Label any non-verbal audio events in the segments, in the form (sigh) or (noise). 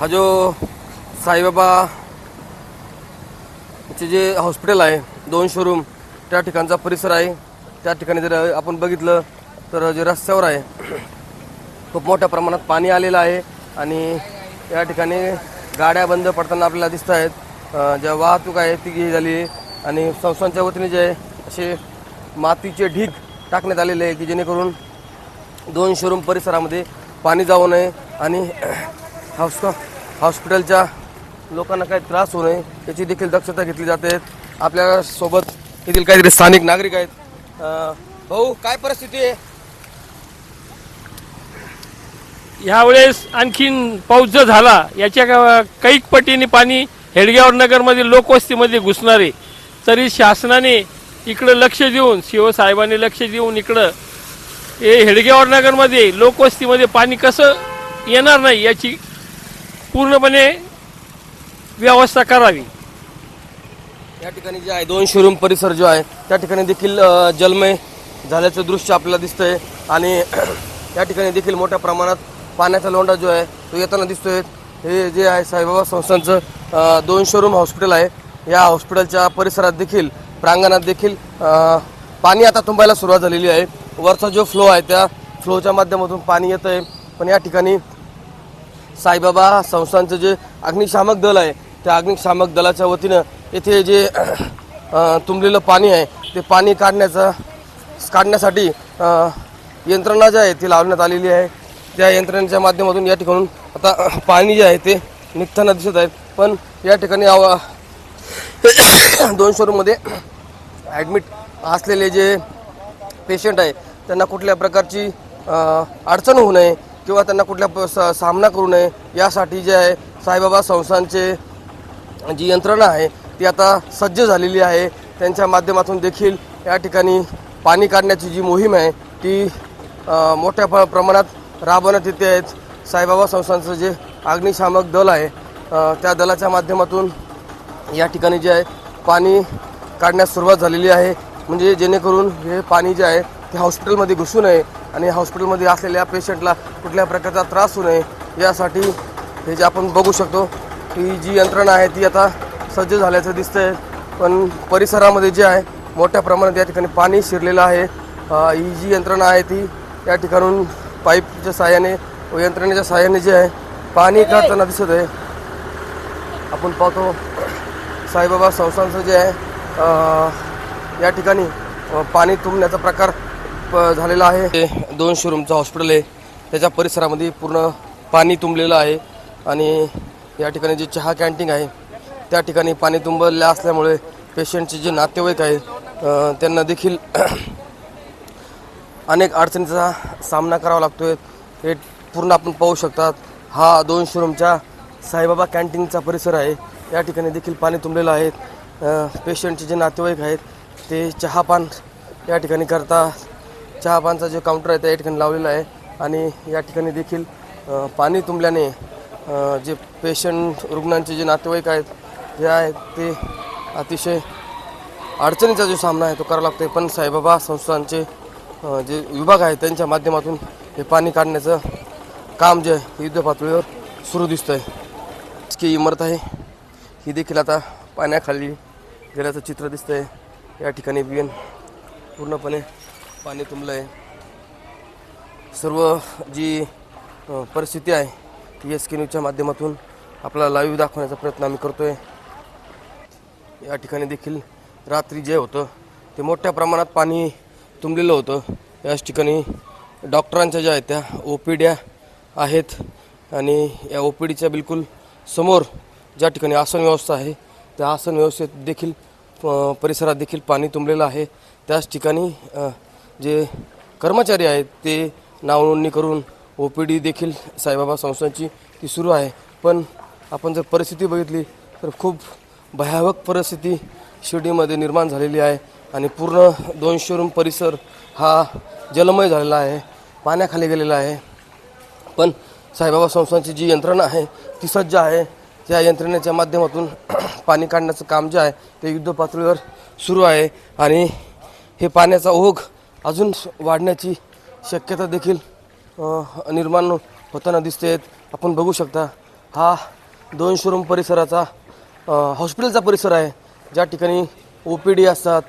हा जो साईबाबा चे जे हॉस्पिटल आहे दोन शोरूम त्या ठिकाणचा परिसर आहे. त्या ठिकाणी जर आपण बघितलं तर जे रस्त्यावर आहे खूप मोठ्या प्रमाणात पाणी आलेलं आहे आणि या ठिकाणी गाड्या बंद पडताना आपल्याला दिसत आहेत. ज्या वाहतूक आहे ती घे झाली आहे आणि संस्थांच्या वतीने जे आहे असे मातीचे ढीग टाकण्यात आलेले आहे की जेणेकरून दोन शोरूम परिसरामध्ये पाणी जाऊ नये आणि हॉस्प हॉस्पिटलच्या लोकांना काही त्रास होऊ नये याची देखील दक्षता घेतली जाते. आपल्यासोबत येथील काहीतरी स्थानिक नागरिक आहेत. भाऊ काय परिस्थिती आहे? ह्यावेळेस आणखीन पाऊस जर झाला याच्या कैक पटीने पाणी हेडग्यावर नगरमध्ये लोकवस्तीमध्ये घुसणार. आहे तरी शासनाने इकडं लक्ष देऊन शिवसाहेबांनी लक्ष देऊन इकडं हे हेडग्यावर नगरमध्ये लोकवस्तीमध्ये पाणी कसं येणार नाही याची पूर्णपणे व्यवस्था करावी. या ठिकाणी जे आहे दोन शोरूम परिसर जो आहे त्या ठिकाणी देखील जलमय झाल्याचं दृश्य आपल्याला दिसतंय. आणि (clears throat) या ठिकाणी देखील मोठ्या प्रमाणात पाण्याचा लोंढा जो आहे तो येताना दिसतोय. हे जे आहे साईबाबा संस्थांचं दोन शोरूम हॉस्पिटल आहे. या हॉस्पिटलच्या परिसरात देखील प्रांगणात देखील पाणी आता तुंबायला सुरुवात झालेली आहे. वरचा जो फ्लो आहे त्या फ्लोच्या माध्यमातून पाणी येतं आहे पण या ठिकाणी साईबाबा संस्थांचं जे अग्निशामक दल आहे त्या अग्निशामक दलाच्या वतीनं येथे जे तुंबलेलं पाणी आहे ते पाणी काढण्याचा काढण्यासाठी यंत्रणा जी आहे ती लावण्यात आलेली आहे. त्या यंत्रणेच्या माध्यमातून या ठिकाणून आता पाणी जे आहे ते निघताना दिसत आहे पण या ठिकाणी दोन शोरूममध्ये ॲडमिट असलेले जे पेशंट आहे त्यांना कुठल्या प्रकारची अडचण होऊ नये किंवा त्यांना कुठल्या प- स- सामना करू नये यासाठी जे आहे साईबाबा संस्थांचे जी यंत्रणा आहे ती आता सज्ज झालेली आहे. त्यांच्या माध्यमातून देखील या ठिकाणी पाणी काढण्याची जी मोहीम आहे ती मोठ्या प प्रमाणात राबवण्यात येते आहेत. साईबाबा संस्थांचं जे अग्निशामक दल आहे त्या दलाच्या माध्यमातून या ठिकाणी जे आहे पाणी काढण्यास सुरुवात झालेली आहे. म्हणजे जेणेकरून हे पाणी जे आहे ते हॉस्पिटलमध्ये घुसू नये आणि हॉस्पिटलमध्ये असलेल्या पेशंटला कुठल्या प्रकारचा त्रास होऊ नये यासाठी हे जे आपण बघू शकतो ही जी यंत्रणा आहे ती आता सज्ज झाल्याचं दिसतंय. पण परिसरामध्ये जे आहे मोठ्या प्रमाणात या ठिकाणी पाणी शिरलेलं आहे. ही जी यंत्रणा आहे ती या ठिकाणून पाईपच्या साहाय्याने व यंत्रणेच्या साहाय्याने जे आहे पाणी काढताना दिसत आहे. आपण पाहतो साईबाबा संस्थांचं जे आहे या ठिकाणी पाणी तुंबण्याचा प्रकार प- झालेला आहे. हे दोन शोरूमचं हॉस्पिटल आहे. त्याच्या परिसरामध्ये पूर्ण पाणी तुंबलेलं आहे. आणि या ठिकाणी जे चहा कॅन्टीन आहे त्या ठिकाणी पाणी तुंबलेलं असल्यामुळे पेशंटचे जे नातेवाईक आहे त्यांना देखील (clears throat) अनेक अडचणीचा सामना करावा लागतोय. हे पूर्ण आपण पाहू शकतात. हा दोन शोरूमच्या साईबाबा कॅन्टीनचा परिसर आहे. या ठिकाणी देखील पाणी तुंबलेलं आहे. पेशंटचे जे नातेवाईक आहेत ते चहापान या ठिकाणी करता चहापानचा जो काउंटर आहे त्या ठिकाणी लावलेला आहे. आणि या ठिकाणी देखील पाणी तुंबल्याने जे पेशंट रुग्णांचे जे नातेवाईक आहेत जे आहेत ते अतिशय अडचणीचा जो सामना आहे तो करावा आहे पण साईबाबा संस्थांचे जे विभाग आहेत त्यांच्या माध्यमातून हे पाणी काढण्याचं काम जे आहे युद्ध पातळीवर सुरू दिसतंय. की इमारत आहे. ही देखील आता पाण्याखाली गेल्याचं चित्र दिसतं आहे या ठिकाणी बियन पूर्णपणे पाणी तुंबलं आहे सर्व जी परिस्थिती आहे ती एस के न्यूजच्या माध्यमातून आपला लाईव्ह दाखवण्याचा प्रयत्न आम्ही करतोय. या ठिकाणी देखील रात्री जे होतं ते मोठ्या प्रमाणात पाणी तुंबलेलं होतं. याच ठिकाणी डॉक्टरांच्या ज्या आहेत त्या ओ पी ड्या आहेत आणि या ओ पी डीच्या बिलकुल समोर ज्या ठिकाणी आसन व्यवस्था आहे त्या आसन व्यवस्थेत देखील परिसरात देखील पाणी तुंबलेलं आहे. त्याच ठिकाणी जे कर्मचारी आहेत ते नावनोंदणी करून ओ पी डी देखील साईबाबा संस्थांची ती सुरू आहे. पण आपण जर परिस्थिती बघितली तर खूप भयावक परिस्थिती शिर्डीमध्ये निर्माण झालेली आहे आणि पूर्ण दोनशे रूम परिसर हा जलमय झालेला आहे पाण्याखाली गेलेला आहे. पण साईबाबा संस्थांची जी यंत्रणा आहे ती सज्ज आहे. त्या यंत्रणेच्या माध्यमातून (clears throat) पाणी काढण्याचं काम जे आहे ते युद्ध पातळीवर सुरू आहे. आणि हे पाण्याचा ओघ अजून वाढण्याची शक्यता देखील निर्माण होताना दिसते आपण बघू शकता हा दोन शोरूम परिसराचा हॉस्पिटलचा परिसर आहे. ज्या ठिकाणी ओ पी डी असतात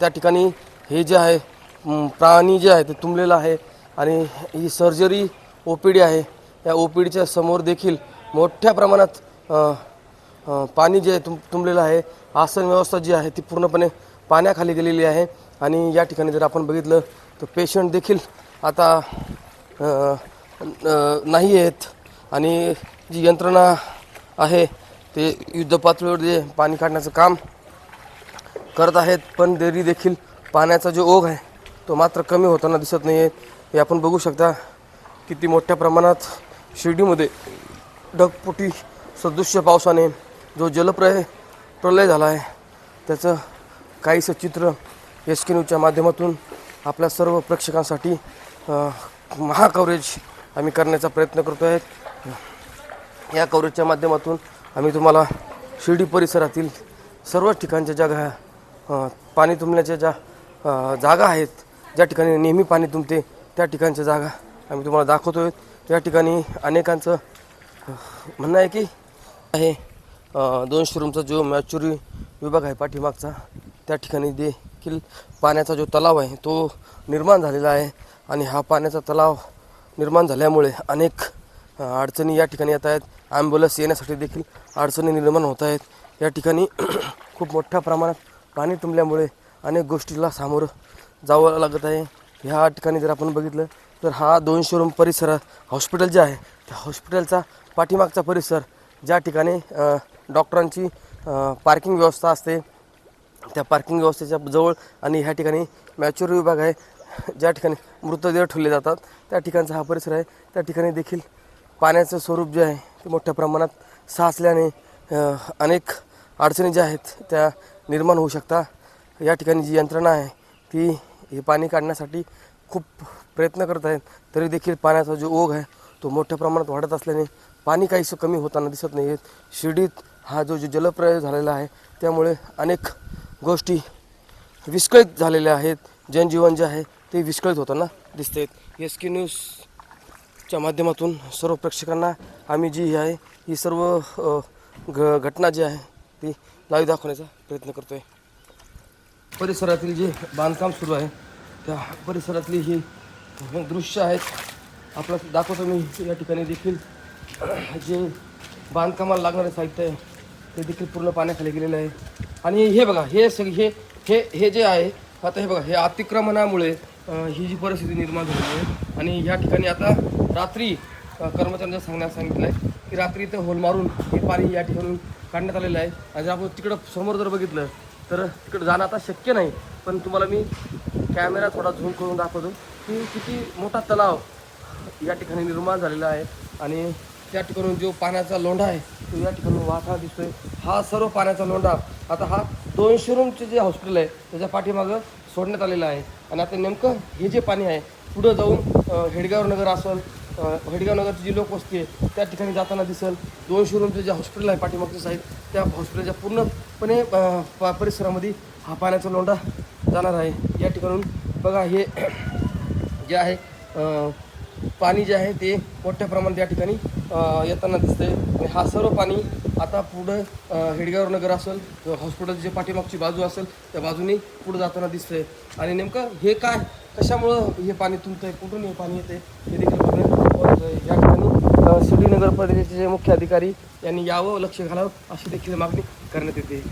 त्या ठिकाणी हे जे आहे प्राणी जे आहे ते तुंबलेलं आहे आणि ही सर्जरी ओ पी डी आहे. या ओ पी डीच्या समोर देखील मोठ्या प्रमाणात पाणी जे आहे तुम तुंबलेलं आहे आसन व्यवस्था जी आहे ती पूर्णपणे पाण्याखाली गेलेली आहे. आणि या ठिकाणी जर आपण बघितलं तर पेशंट देखील आता नाही आहेत. आणि जी यंत्रणा आहे ते युद्धपातळीवर जे पाणी काढण्याचं काम करत आहेत पण तरी देखील पाण्याचा जो ओघ आहे तो मात्र कमी होताना दिसत नाही आहे हे आपण बघू शकता किती मोठ्या प्रमाणात शिर्डीमध्ये ढगफुटी सदृश्य पावसाने जो जलप्रय प्रलय झाला आहे त्याचं काहीसं चित्र एस के न्यूजच्या माध्यमातून आपल्या सर्व प्रेक्षकांसाठी महाकवरेज आम्ही करण्याचा प्रयत्न करतो आहे या कवरेजच्या माध्यमातून आम्ही तुम्हाला शिर्डी परिसरातील सर्व ठिकाणच्या जागा पाणी तुंबण्याच्या ज्या जागा आहेत ज्या ठिकाणी नेहमी पाणी तुंबते त्या ठिकाणच्या जागा आम्ही तुम्हाला दाखवतो आहे या ठिकाणी अनेकांचं म्हणणं आहे की आहे दोनशे दोन जो मॅच्युरी विभाग आहे पाठीमागचा त्या ठिकाणी दे देखील पाण्याचा जो तलाव आहे तो निर्माण झालेला आहे आणि हा पाण्याचा तलाव निर्माण झाल्यामुळे अनेक अडचणी या ठिकाणी येत आहेत. ॲम्ब्युलन्स येण्यासाठी देखील अडचणी निर्माण होत आहेत. या ठिकाणी (clears throat) खूप मोठ्या प्रमाणात पाणी तुंबल्यामुळे अनेक गोष्टीला सामोरं जावं लागत आहे. ह्या ठिकाणी जर आपण बघितलं तर हा दोन शोरूम परिसर हॉस्पिटल जे आहे त्या हॉस्पिटलचा पाठीमागचा परिसर ज्या ठिकाणी डॉक्टरांची पार्किंग व्यवस्था असते त्या पार्किंग व्यवस्थेच्या जवळ आणि ह्या ठिकाणी मॅच्युअर विभाग आहे. ज्या ठिकाणी मृतदेह ठेवले जातात त्या ठिकाणचा हा परिसर आहे. त्या ठिकाणी देखील पाण्याचं स्वरूप जे आहे ते मोठ्या प्रमाणात साचल्याने अनेक अडचणी ज्या आहेत त्या निर्माण होऊ शकता. या ठिकाणी जी यंत्रणा आहे ती हे पाणी काढण्यासाठी खूप प्रयत्न करत आहेत. तरी देखील पाण्याचा जो ओघ आहे तो मोठ्या प्रमाणात वाढत असल्याने पाणी काहीसं कमी होताना दिसत नाही आहेत शिर्डीत हा जो जो जलप्रय झालेला आहे त्यामुळे अनेक गोष्टी विस्कळीत झालेल्या आहेत. जनजीवन जे आहे ते विस्कळीत होताना दिसत आहेत एस के न्यूजच्या माध्यमातून सर्व प्रेक्षकांना आम्ही जी ही आहे ही सर्व घ घटना जी आहे ती लाईव्ह दाखवण्याचा प्रयत्न करतो आहे परिसरातील जे बांधकाम सुरू आहे त्या परिसरातली ही दृश्य आहेत. आपलं दाखवतो मी या ठिकाणी देखील. जे बांधकामाला लागणारे साहित्य आहे ते देखील पूर्ण पाण्याखाली गेलेलं आहे. आणि हे बघा हे सग हे हे हे जे आहे आता हे बघा हे अतिक्रमणामुळे ही जी परिस्थिती निर्माण झाली आहे. आणि या ठिकाणी आता रात्री कर्मचाऱ्यांना सांगण्यास सांगितलं आहे की रात्री इथं होल मारून हे पाणी या ठिकाणून काढण्यात आलेलं आहे. आणि जर आपण तिकडं समोर जर बघितलं तर तिकडं जाणं आता शक्य नाही. पण तुम्हाला मी कॅमेरा थोडा झूम करून दाखवतो की किती मोठा तलाव या ठिकाणी निर्माण झालेला आहे. आणि त्या ठिकाणी जो पाण्याचा लोंढा आहे तो या ठिकाणी वाहता दिसतोय. हा सर्व पाण्याचा लोंढा आता हा दोनशे रूमचे जे हॉस्पिटल आहे त्याच्या पाठीमागं सोडण्यात आलेलं आहे. आणि आता नेमकं हे जे पाणी आहे पुढं जाऊन हेडगाव नगर असेल हेडगाव नगरची जी लोकवस्ती आहे त्या ठिकाणी जाताना दिसेल. दोनशे रूमचे जे हॉस्पिटल आहे पाठीमागचं साईड त्या हॉस्पिटलच्या पूर्णपणे प- परिसरामध्ये हा पाण्याचा लोंढा जाणार आहे. या ठिकाणून बघा हे जे आहे पाणी जे आहे ते मोठ्या प्रमाणात या ठिकाणी येताना दिसतंय. आणि हा सर्व पाणी आता पुढं हेडगाव नगर असेल हॉस्पिटलची पाठीमागची बाजू असेल त्या बाजूनी पुढं जाताना दिसतंय. आणि नेमकं हे काय? कशामुळं हे पाणी तुमतंय कुठून हे पाणी येते हे देखील बघणं या ठिकाणी अं, शिर्डी जे मुख्य अधिकारी यांनी यावं लक्ष घालावं अशी देखील मागणी करण्यात येते.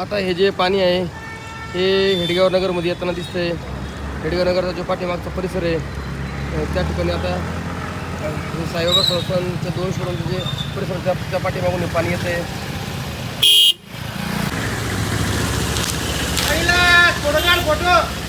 आता हे जे पाणी आहे हे हेडगाव नगरमध्ये येताना दिसतंय. हेडगाव नगरचा जो पाठीमागचा परिसर आहे त्या ठिकाणी आता साईबाबा संस्थानच्या दोन शोरूमचे जे परिसर त्या त्या पाठीमागून हे पाणी आहे. फोटो.